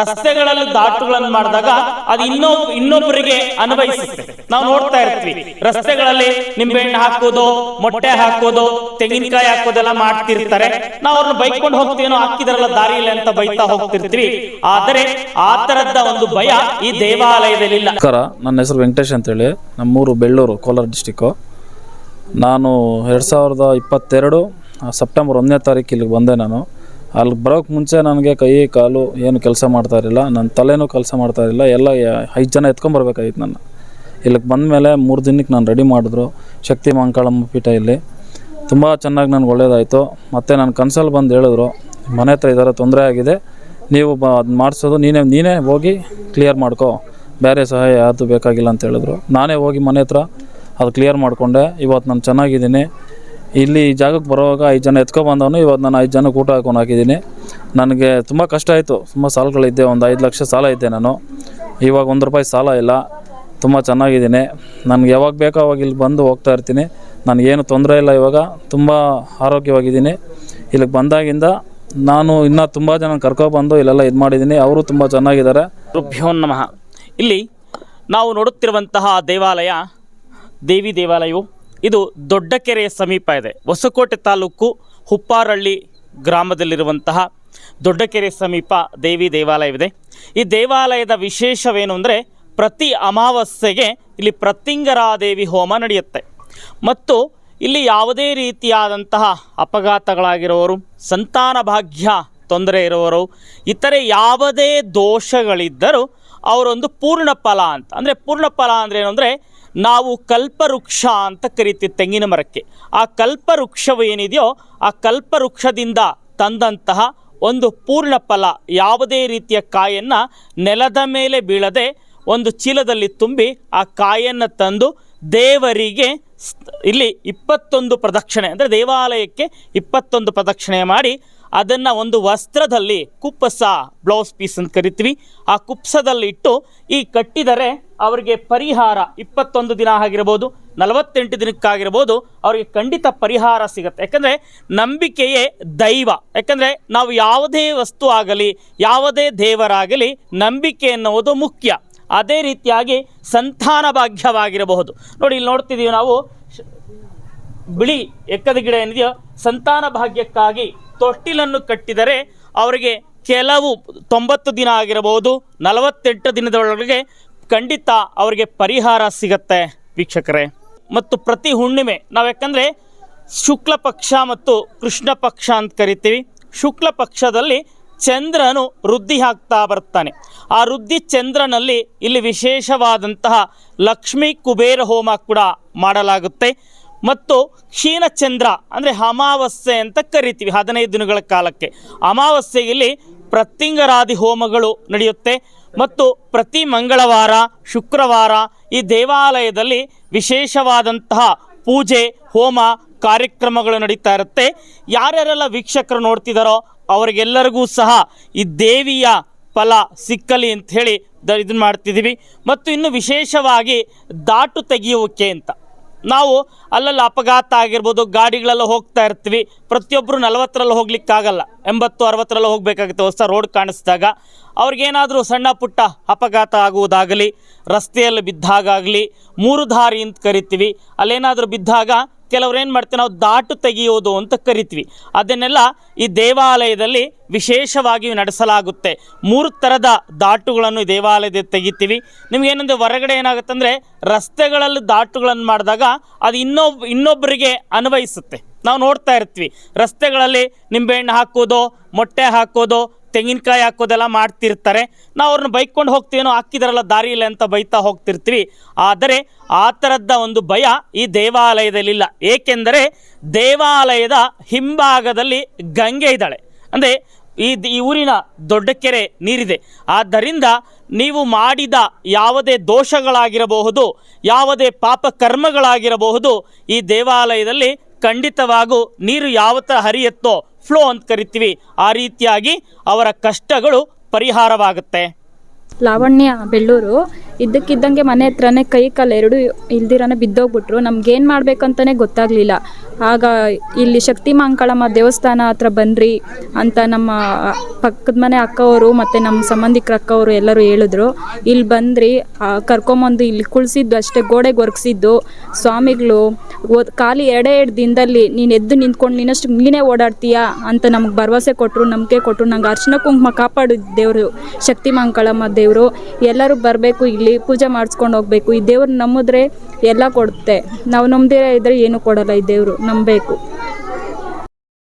ರಸ್ತೆಗಳಲ್ಲಿ ದಾಟುಗಳನ್ನು ಮಾಡಿದಾಗ ಅದು ಇನ್ನೊ, ಇನ್ನೊಬ್ಬರಿಗೆ ಅನ್ವಯಿಸುತ್ತೆ ನಾವು ನೋಡ್ತಾ ಇರ್ತೀವಿ, ರಸ್ತೆಗಳಲ್ಲಿ ನಿಂಬೆಹಣ್ಣು ಹಾಕೋದು, ಮೊಟ್ಟೆ ಹಾಕೋದು, ತೆಂಗಿನಕಾಯಿ ಹಾಕೋದೆಲ್ಲ ಮಾಡ್ತಿರ್ತಾರೆ. ನಾವು ಅವ್ರನ್ನ ಬೈಕೊಂಡು ಹೋಗ್ತೀನೋ ಹಾಕಿದ್ರಲ್ಲ, ದಾರಿ ಇಲ್ಲ ಅಂತ ಬೈತಾ ಹೋಗ್ತಿರ್ತೀವಿ. ಆದರೆ ಆ ತರದ ಒಂದು ಭಯ ಈ ದೇವಾಲಯದಲ್ಲಿಲ್ಲ. ನಮಸ್ಕಾರ, ನನ್ನ ಹೆಸರು ವೆಂಕಟೇಶ್ ಅಂತೇಳಿ. ನಮ್ಮೂರು ಬೆಳ್ಳೂರು, ಕೋಲಾರ ಡಿಸ್ಟಿಕ್ಕು. ನಾನು ಎರಡು ಸಾವಿರದ ಇಪ್ಪತ್ತೆರಡು ಸೆಪ್ಟೆಂಬರ್ ಒಂದನೇ ತಾರೀಕು ಇಲ್ಲಿಗೆ ಬಂದೆ ನಾನು. ಅಲ್ಲಿ ಬರೋಕ್ಕೆ ಮುಂಚೆ ನನಗೆ ಕೈ, ಕಾಲು ಏನು ಕೆಲಸ ಮಾಡ್ತಾ ಇರಲಿಲ್ಲ. ನನ್ನ ತಲೆನೂ ಕೆಲಸ ಮಾಡ್ತಾ ಇರಲಿಲ್ಲ. ಎಲ್ಲ ಐದು ಜನ ಎತ್ಕೊಂಬರ್ಬೇಕಾಗಿತ್ತು ನನ್ನ. ಇಲ್ಲಿಗೆ ಬಂದಮೇಲೆ ಮೂರು ದಿನಕ್ಕೆ ನಾನು ರೆಡಿ ಮಾಡಿದ್ರು ಶಕ್ತಿ ಮಂಕಾಳಮ್ಮ ಪೀಠ ಇಲ್ಲಿ. ತುಂಬ ಚೆನ್ನಾಗಿ ನನಗೆ ಒಳ್ಳೇದಾಯಿತು. ಮತ್ತು ನನ್ನ ಕನ್ಸಲ್ಲಿ ಬಂದು ಹೇಳಿದ್ರು, ಮನೆ ಹತ್ರ ಇದಾರೆ, ತೊಂದರೆ ಆಗಿದೆ. ನೀವು ಬ ಅದು ಮಾಡಿಸೋದು, ನೀನೇ ನೀನೇ ಹೋಗಿ ಕ್ಲಿಯರ್ ಮಾಡ್ಕೊ. ಬೇರೆ ಸಹಾಯ ಯಾರ್ದು ಬೇಕಾಗಿಲ್ಲ ಅಂತ ಹೇಳಿದ್ರು. ನಾನೇ ಹೋಗಿ ಮನೆ ಹತ್ರ ಅದು ಕ್ಲಿಯರ್ ಮಾಡಿಕೊಂಡೆ. ಇವತ್ತು ನಾನು ಚೆನ್ನಾಗಿದ್ದೀನಿ. ಇಲ್ಲಿ ಜಾಗಕ್ಕೆ ಬರುವಾಗ ಐದು ಜನ ಎತ್ಕೊಬಂದವನು ಇವತ್ತು ನಾನು ಐದು ಜನಕ್ಕೆ ಊಟ ಹಾಕೊಂಡು ಹಾಕಿದ್ದೀನಿ. ನನಗೆ ತುಂಬ ಕಷ್ಟ ಆಯಿತು, ತುಂಬ ಸಾಲಗಳಿದ್ದೆ, ಒಂದು ಐದು ಲಕ್ಷ ಸಾಲ ಇದ್ದೆ ನಾನು. ಇವಾಗ ಒಂದು ರೂಪಾಯಿ ಸಾಲ ಇಲ್ಲ, ತುಂಬ ಚೆನ್ನಾಗಿದ್ದೀನಿ. ನನಗೆ ಯಾವಾಗ ಬೇಕೋ ಅವಾಗ ಇಲ್ಲಿ ಬಂದು ಹೋಗ್ತಾ ಇರ್ತೀನಿ. ನನಗೇನು ತೊಂದರೆ ಇಲ್ಲ ಇವಾಗ, ತುಂಬ ಆರೋಗ್ಯವಾಗಿದ್ದೀನಿ. ಇಲ್ಲಿಗೆ ಬಂದಾಗಿಂದ ನಾನು ಇನ್ನೂ ತುಂಬ ಜನ ಕರ್ಕೊಬಂದು ಇಲ್ಲೆಲ್ಲ ಇದು ಮಾಡಿದ್ದೀನಿ. ಅವರು ತುಂಬ ಚೆನ್ನಾಗಿದ್ದಾರೆ. ರುಭ್ಯೋ ನಮಃ. ಇಲ್ಲಿ ನಾವು ನೋಡುತ್ತಿರುವಂತಹ ದೇವಾಲಯ, ದೇವಿ ದೇವಾಲಯವು ಇದು ದೊಡ್ಡಕೆರೆಯ ಸಮೀಪ ಇದೆ. ಹೊಸಕೋಟೆ ತಾಲೂಕು ಹುಪ್ಪಾರಳ್ಳಿ ಗ್ರಾಮದಲ್ಲಿರುವಂತಹ ದೊಡ್ಡಕೆರೆ ಸಮೀಪ ದೇವಿ ದೇವಾಲಯವಿದೆ. ಈ ದೇವಾಲಯದ ವಿಶೇಷವೇನು ಅಂದರೆ ಪ್ರತಿ ಅಮಾವಾಸ್ಯೆಗೆ ಇಲ್ಲಿ ಪ್ರತಿಂಗರಾದೇವಿ ಹೋಮ ನಡೆಯುತ್ತೆ. ಮತ್ತು ಇಲ್ಲಿ ಯಾವುದೇ ರೀತಿಯಾದಂತಹ ಅಪಘಾತಗಳಾಗಿರೋರು, ಸಂತಾನ ಭಾಗ್ಯ ತೊಂದರೆ ಇರುವವರು ಇತರೆ ಯಾವುದೇ ದೋಷಗಳಿದ್ದರೂ ಅವರೊಂದು ಪೂರ್ಣ ಫಲ ಅಂತ. ಅಂದರೆ ಪೂರ್ಣ ಫಲ ಅಂದರೆ ಏನು ಅಂದರೆ ನಾವು ಕಲ್ಪವೃಕ್ಷ ಅಂತ ಕರಿತೀವಿ ತೆಂಗಿನ ಮರಕ್ಕೆ. ಆ ಕಲ್ಪವೃಕ್ಷವು ಏನಿದೆಯೋ ಆ ಕಲ್ಪವೃಕ್ಷದಿಂದ ತಂದಂತಹ ಒಂದು ಪೂರ್ಣ ಫಲ ಯಾವುದೇ ರೀತಿಯ ಕಾಯನ್ನು ನೆಲದ ಮೇಲೆ ಬೀಳದೆ ಒಂದು ಚೀಲದಲ್ಲಿ ತುಂಬಿ ಆ ಕಾಯನ್ನು ತಂದು ದೇವರಿಗೆ ಇಲ್ಲಿ ಇಪ್ಪತ್ತೊಂದು ಪ್ರದಕ್ಷಿಣೆ, ಅಂದರೆ ದೇವಾಲಯಕ್ಕೆ ಇಪ್ಪತ್ತೊಂದು ಪ್ರದಕ್ಷಿಣೆ ಮಾಡಿ ಅದನ್ನು ಒಂದು ವಸ್ತ್ರದಲ್ಲಿ ಕುಪ್ಪಸ ಬ್ಲೌಸ್ ಪೀಸ್ ಅಂತ ಕರಿತೀವಿ. ಆ ಕುಪ್ಸದಲ್ಲಿ ಇಟ್ಟು ಈ ಕಟ್ಟಿದರೆ ಅವರಿಗೆ ಪರಿಹಾರ ಇಪ್ಪತ್ತೊಂದು ದಿನ ಆಗಿರ್ಬೋದು, ನಲವತ್ತೆಂಟು ದಿನಕ್ಕಾಗಿರ್ಬೋದು ಅವರಿಗೆ ಖಂಡಿತ ಪರಿಹಾರ ಸಿಗುತ್ತೆ. ಯಾಕಂದರೆ ನಂಬಿಕೆಯೇ ದೈವ. ಯಾಕಂದರೆ ನಾವು ಯಾವುದೇ ವಸ್ತು ಆಗಲಿ, ಯಾವುದೇ ದೇವರಾಗಲಿ ನಂಬಿಕೆ ಎನ್ನುವುದು ಮುಖ್ಯ. ಅದೇ ರೀತಿಯಾಗಿ ಸಂತಾನ ಭಾಗ್ಯವಾಗಿರಬಹುದು. ನೋಡಿ, ಇಲ್ಲಿ ನೋಡ್ತಿದ್ದೀವಿ ನಾವು ಬಿಳಿ ಎಕ್ಕದ ಗಿಡ ಏನಿದೆಯೋ, ಸಂತಾನ ಭಾಗ್ಯಕ್ಕಾಗಿ ತೊಟ್ಟಿಲನ್ನು ಕಟ್ಟಿದರೆ ಅವರಿಗೆ ಕೆಲವು ತೊಂಬತ್ತು ದಿನ ಆಗಿರಬಹುದು, ನಲವತ್ತೆಂಟು ದಿನದೊಳಗೆ ಖಂಡಿತ ಅವರಿಗೆ ಪರಿಹಾರ ಸಿಗತ್ತೆ ವೀಕ್ಷಕರೇ. ಮತ್ತು ಪ್ರತಿ ಹುಣ್ಣಿಮೆ ನಾವು ಯಾಕಂದರೆ ಶುಕ್ಲ ಪಕ್ಷ ಮತ್ತು ಕೃಷ್ಣ ಪಕ್ಷ ಅಂತ ಕರಿತೀವಿ. ಶುಕ್ಲ ಪಕ್ಷದಲ್ಲಿ ಚಂದ್ರನು ವೃದ್ಧಿ ಆಗ್ತಾ ಬರ್ತಾನೆ. ಆ ವೃದ್ಧಿ ಚಂದ್ರನಲ್ಲಿ ಇಲ್ಲಿ ವಿಶೇಷವಾದಂತಹ ಲಕ್ಷ್ಮೀ ಕುಬೇರ ಹೋಮ ಕೂಡ ಮಾಡಲಾಗುತ್ತೆ. ಮತ್ತು ಕ್ಷೀಣಚಂದ್ರ ಅಂದರೆ ಅಮಾವಾಸ್ಯೆ ಅಂತ ಕರಿತೀವಿ ಹದಿನೈದು ದಿನಗಳ ಕಾಲಕ್ಕೆ. ಅಮಾವಾಸ್ಯೆಯಲ್ಲಿ ಪ್ರತಿಂಗರಾದಿ ಹೋಮಗಳು ನಡೆಯುತ್ತೆ ಮತ್ತು ಪ್ರತಿ ಮಂಗಳವಾರ, ಶುಕ್ರವಾರ ಈ ದೇವಾಲಯದಲ್ಲಿ ವಿಶೇಷವಾದಂತಹ ಪೂಜೆ, ಹೋಮ ಕಾರ್ಯಕ್ರಮಗಳು ನಡೀತಾ ಇರುತ್ತೆ. ಯಾರ್ಯಾರೆಲ್ಲ ವೀಕ್ಷಕರು ನೋಡ್ತಿದ್ದಾರೋ ಅವರಿಗೆಲ್ಲರಿಗೂ ಸಹ ಈ ದೇವಿಯ ಫಲ ಸಿಕ್ಕಲಿ ಅಂತ ಹೇಳಿ ದ ಇದನ್ನು ಮಾಡ್ತಿದ್ದೀವಿ ಮತ್ತು ಇನ್ನು ವಿಶೇಷವಾಗಿ ದಾಟು ತೆಗೆಯುವಿಕೆ ಅಂತ. ನಾವು ಅಲ್ಲಲ್ಲಿ ಅಪಘಾತ ಆಗಿರ್ಬೋದು, ಗಾಡಿಗಳೆಲ್ಲ ಹೋಗ್ತಾ ಇರ್ತೀವಿ. ಪ್ರತಿಯೊಬ್ಬರು ನಲವತ್ತರಲ್ಲಿ ಹೋಗ್ಲಿಕ್ಕಾಗಲ್ಲ. ಎಂಬತ್ತು, ಅರವತ್ತರಲ್ಲಿ ಹೋಗಬೇಕಾಗುತ್ತೆ. ಹೊಸ ರೋಡ್ ಕಾಣಿಸಿದಾಗ ಅವ್ರಿಗೇನಾದರೂ ಸಣ್ಣ ಪುಟ್ಟ ಅಪಘಾತ ಆಗುವುದಾಗಲಿ, ರಸ್ತೆಯಲ್ಲಿ ಬಿದ್ದಾಗಲಿ ಮೂರು ದಾರಿ ಅಂತ ಕರಿತೀವಿ. ಅಲ್ಲೇನಾದರೂ ಬಿದ್ದಾಗ ಕೆಲವ್ರು ಏನು ಮಾಡ್ತೀವಿ, ನಾವು ದಾಟು ತೆಗೆಯೋದು ಅಂತ ಕರಿತೀವಿ. ಅದನ್ನೆಲ್ಲ ಈ ದೇವಾಲಯದಲ್ಲಿ ವಿಶೇಷವಾಗಿ ನಡೆಸಲಾಗುತ್ತೆ. ಮೂರು ಥರದ ದಾಟುಗಳನ್ನು ದೇವಾಲಯದ ತೆಗಿತೀವಿ. ನಿಮಗೇನಂದರೆ ಹೊರಗಡೆ ಏನಾಗುತ್ತೆ ಅಂದರೆ ರಸ್ತೆಗಳಲ್ಲಿ ದಾಟುಗಳನ್ನು ಮಾಡಿದಾಗ ಅದು ಇನ್ನೊಬ್ ಇನ್ನೊಬ್ಬರಿಗೆ ಅನ್ವಯಿಸುತ್ತೆ. ನಾವು ನೋಡ್ತಾ ಇರ್ತೀವಿ, ರಸ್ತೆಗಳಲ್ಲಿ ನಿಂಬೆಹಣ್ಣು ಹಾಕೋದು, ಮೊಟ್ಟೆ ಹಾಕೋದು ತೆಂಗಿನಕಾಯಿ ಹಾಕೋದೆಲ್ಲ ಮಾಡ್ತಿರ್ತಾರೆ. ನಾವು ಅವ್ರನ್ನ ಬೈಕೊಂಡು ಹೋಗ್ತೀವೇನೋ ಹಾಕಿದಾರಲ್ಲ, ದಾರಿ ಇಲ್ಲ ಅಂತ ಬೈತಾ ಹೋಗ್ತಿರ್ತೀವಿ. ಆದರೆ ಆ ಥರದ ಒಂದು ಭಯ ಈ ದೇವಾಲಯದಲ್ಲಿಲ್ಲ. ಏಕೆಂದರೆ ದೇವಾಲಯದ ಹಿಂಭಾಗದಲ್ಲಿ ಗಂಗೆ ಇದ್ದಾಳೆ. ಅಂದರೆ ಈ ಈ ಊರಿನ ದೊಡ್ಡ ಕೆರೆ ನೀರಿದೆ. ಆದ್ದರಿಂದ ನೀವು ಮಾಡಿದ ಯಾವುದೇ ದೋಷಗಳಾಗಿರಬಹುದು, ಯಾವುದೇ ಪಾಪ ಕರ್ಮಗಳಾಗಿರಬಹುದು, ಈ ದೇವಾಲಯದಲ್ಲಿ ಖಂಡಿತವಾಗೂ ನೀರು ಯಾವತ್ತ ಹರಿಯುತ್ತೋ ಫ್ಲೋ ಅಂತ ಕರಿತೀವಿ. ಆ ರೀತಿಯಾಗಿ ಅವರ ಕಷ್ಟಗಳು ಪರಿಹಾರವಾಗುತ್ತೆ. ಲಾವಣ್ಯ ಬೆಳ್ಳೂರು. ಇದ್ದಕ್ಕಿದ್ದಂಗೆ ಮನೆ ಹತ್ರನೇ ಕೈ ಕಾಲು ಎರಡು ಇಲ್ದಿರನೇ ಬಿದ್ದೋಗ್ಬಿಟ್ರು. ನಮ್ಗೇನು ಮಾಡಬೇಕಂತಲೇ ಗೊತ್ತಾಗಲಿಲ್ಲ. ಆಗ ಇಲ್ಲಿ ಶಕ್ತಿ ಮಾಂಕಾಳಮ್ಮ ದೇವಸ್ಥಾನ ಹತ್ರ ಬನ್ನಿರಿ ಅಂತ ನಮ್ಮ ಪಕ್ಕದ ಮನೆ ಅಕ್ಕವರು ಮತ್ತು ನಮ್ಮ ಸಂಬಂಧಿಕರ ಅಕ್ಕವರು ಎಲ್ಲರೂ ಹೇಳಿದ್ರು. ಇಲ್ಲಿ ಬಂದ್ರಿ ಕರ್ಕೊಂಬಂದು ಇಲ್ಲಿ ಕುಳ್ಸಿದ್ದು ಅಷ್ಟೇ, ಗೋಡೆಗೆ ಒರ್ಗಿಸಿದ್ದು. ಸ್ವಾಮಿಗಳು ಖಾಲಿ ಎರಡೇ ಎರಡು ದಿನದಲ್ಲಿ ನೀನು ಎದ್ದು ನಿಂತ್ಕೊಂಡು ನೀನಷ್ಟು ನೀನೇ ಓಡಾಡ್ತೀಯಾ ಅಂತ ನಮ್ಗೆ ಭರವಸೆ ಕೊಟ್ಟರು ನಂಬಿಕೆ ಕೊಟ್ಟರು ನಂಗೆ ಅರ್ಶಿನ ಕುಂಕುಮ ಕಾಪಾಡಿದ ದೇವರು ಶಕ್ತಿ ಮಾಂಕಾಳಮ್ಮ ದೇವರು. ಎಲ್ಲರೂ ಬರಬೇಕು, ಇಲ್ಲಿ ಪೂಜೆ ಮಾಡಿಸ್ಕೊಂಡು ಹೋಗ್ಬೇಕು. ಈ ದೇವ್ರು ನಂಬಿದ್ರೆ ಎಲ್ಲ ಕೊಡುತ್ತೆ. ನಾವು ನಂಬದೇ ಇದ್ದರೆ ಏನೂ ಕೊಡಲ್ಲ ಈ ದೇವರು, ನಂಬಬೇಕು.